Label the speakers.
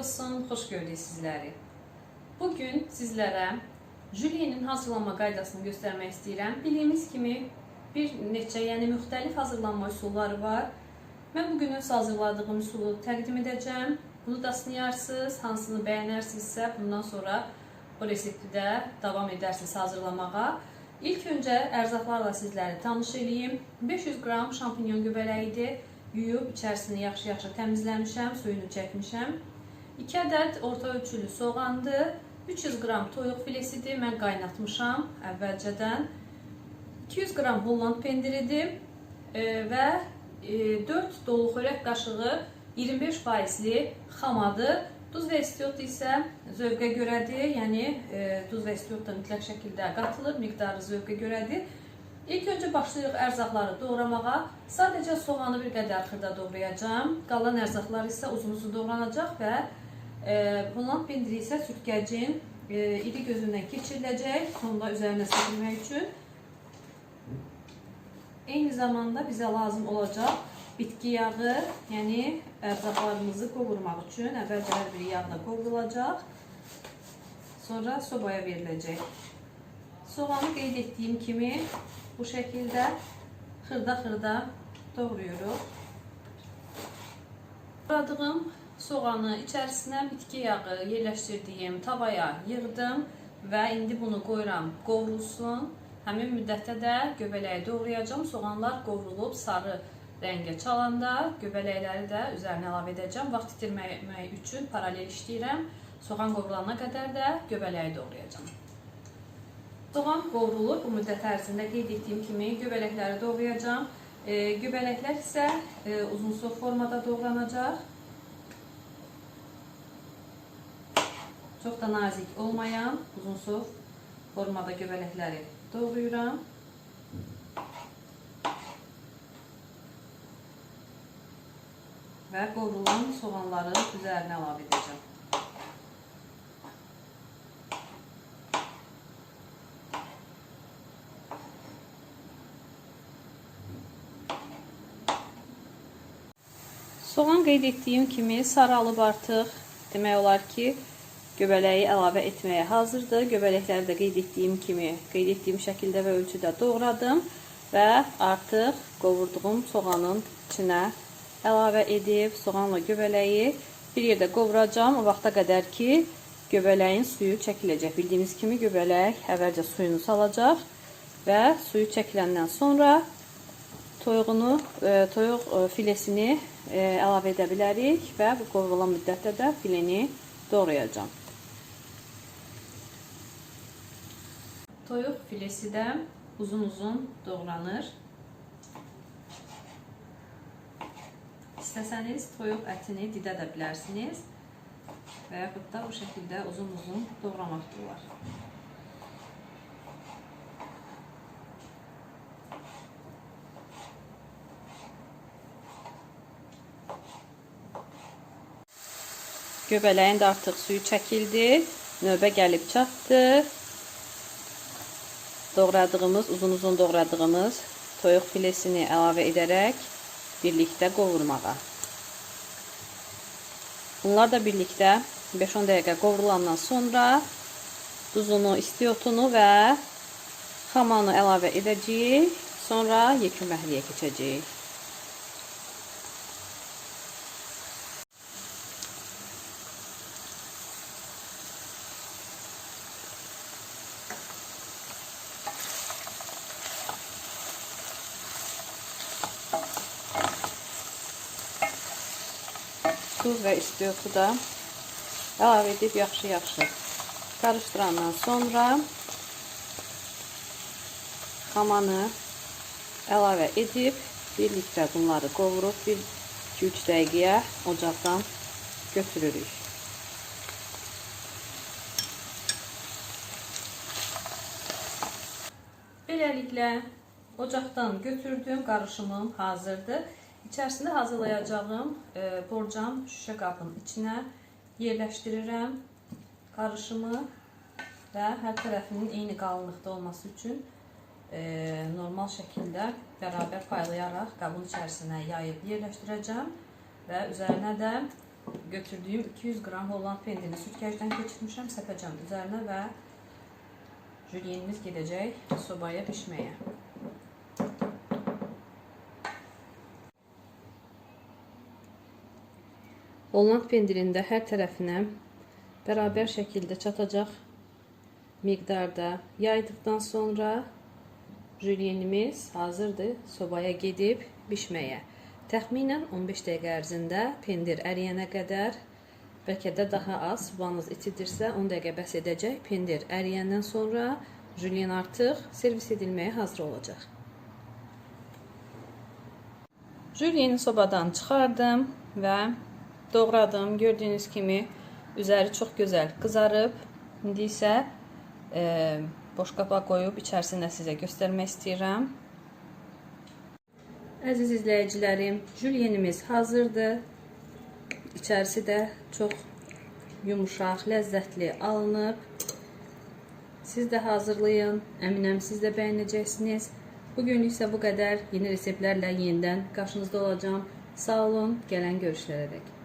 Speaker 1: olsun, xoş gördük sizləri. Bugün sizlərə jülyenin hazırlanma qaydasını göstərmək istəyirəm. Bildiyimiz kimi bir neçə, yəni müxtəlif hazırlanma üsulları var. Mən bugün öz hazırladığım üsulu təqdim edəcəm. Bunu da sınayarsınız, hansını bəyənərsinizsə bundan sonra o reseptdə davam edərsiniz hazırlamağa. İlk öncə ərzaqlarla sizləri tanış eləyim. 500 qram şampinyon göbələyidir. Yuyub içərisini yaxşı-yaxşı təmizləmişəm, suyunu çəkmişəm. 2 ədəd orta ölçülü soğandır. 300 qram toyuq filesidir. Mən qaynatmışam əvvəlcədən. 200 qram Holland pendiridir e, və e, 4 dolu xörək qaşığı 25 faizli xamadır. Duz və istiot isə zövqə görədir. Yəni e, duz və istiot da mütləq şəkildə qatılır, miqdarı zövqə görədir. İlk öncə başlayırıq ərzaqları doğramağa. Sadəcə soğanı bir qədər xırda doğrayacağam. Qalan ərzaqlar isə uzun-uzun doğranacaq və e, Holland pendiri isə sürtkəcin e, iri gözündən keçiriləcək. Sonda üzərinə səpilmək üçün. Eyni zamanda bizə lazım olacaq bitki yağı, yəni ərzaqlarımızı qovurmaq üçün əvvəlcə hər bir yağla qovrulacaq. Sonra sobaya veriləcək. Soğanı qeyd etdiyim kimi bu şəkildə xırda-xırda doğruyoruz. Doğradığım soğanı içərisinə bitki yağı yerləşdirdiyim tavaya yığdım və indi bunu qoyuram qovrulsun. Həmin müddətdə də göbələyi doğrayacağım. Soğanlar qovrulub sarı rəngə çalanda göbələkləri də üzərinə əlavə edəcəm. Vaxt itirməmək üçün paralel işləyirəm. Soğan qovrulana qədər də göbələyi doğrayacağam. Soğan qovrulur. Bu müddət ərzində qeyd etdiyim kimi göbələkləri doğrayacağam. E, göbələklər isə e, uzunsov formada doğranacaq. Çox da nazik olmayan uzunsov formada göbələkləri doğrayıram. Və qovrulan soğanları üzərinə əlavə edəcəm. Soğan qeyd etdiyim kimi saralıb artıq demək olar ki, göbələyi əlavə etməyə hazırdır. Göbələkləri də qeyd etdiyim kimi, qeyd etdiyim şəkildə və ölçüdə doğradım və artıq qovurduğum soğanın içinə əlavə edib soğanla göbələyi bir yerdə qovuracağam o vaxta qədər ki, göbələyin suyu çəkiləcək. Bildiyimiz kimi göbələk əvvəlcə suyunu salacaq və suyu çəkiləndən sonra toyuğunu, e, toyuq e, filesini e, əlavə edə bilərik və bu qovrulan müddətdə də fileni doğrayacağam. Toyuq filesi də uzun-uzun doğranır. İstəsəniz toyuq ətini didə də bilərsiniz və yaxud da bu şəkildə uzun-uzun doğramaq olar. Göbələyin də artıq suyu çəkildi. Növbə gəlib çatdı. Doğradığımız, uzun-uzun doğradığımız toyuq filesini əlavə edərək birlikdə qovurmağa. Bunlar da birlikdə 5-10 dəqiqə qovrulandan sonra duzunu, istiotunu və xamanı əlavə edəcəyik. Sonra yekun məhliyə keçəcəyik. Tuz və istiyotu da əlavə edib yaxşı-yaxşı qarışdırandan sonra xamanı əlavə edib birlikdə bunları qovurub 1-2-3 dəqiqəyə ocaqdan götürürük. Beləliklə ocaqdan götürdüyüm qarışımım hazırdır. İçərisində hazırlayacağım e, borcam şüşə qabın içinə yerləşdirirəm qarışımı və hər tərəfinin eyni qalınlıqda olması üçün e, normal şəkildə bərabər paylayaraq qabın içərisinə yayıb yerləşdirəcəm və üzərinə də götürdüyüm 200 qram Holland pendirini sütkəcdən keçirmişəm, səpəcəm üzərinə və jülyenimiz gedəcək sobaya pişməyə. Holland pendirində hər tərəfinə bərabər şəkildə çatacaq miqdarda yaydıqdan sonra jülyenimiz hazırdır. Sobaya gedib bişməyə. Təxminən 15 dəqiqə ərzində pendir əriyənə qədər, bəlkə də daha az subanız itidirsə 10 dəqiqə bəs edəcək. Pendir əriyəndən sonra jülyen artıq servis edilməyə hazır olacaq. Jülyeni sobadan çıxardım və doğradım. Gördüyünüz kimi üzəri çox gözəl qızarıb. İndi isə e, boşqaba qoyub içərisində sizə göstərmək istəyirəm. Əziz izləyicilərim, jülyenimiz hazırdır. İçərisi də çox yumuşaq, ləzzətli alınıb. Siz də hazırlayın. Əminəm siz də bəyənəcəksiniz. Bugünlük isə bu qədər. Yeni reseptlərlə yenidən qarşınızda olacağam. Sağ olun. Gələn görüşlərə dək.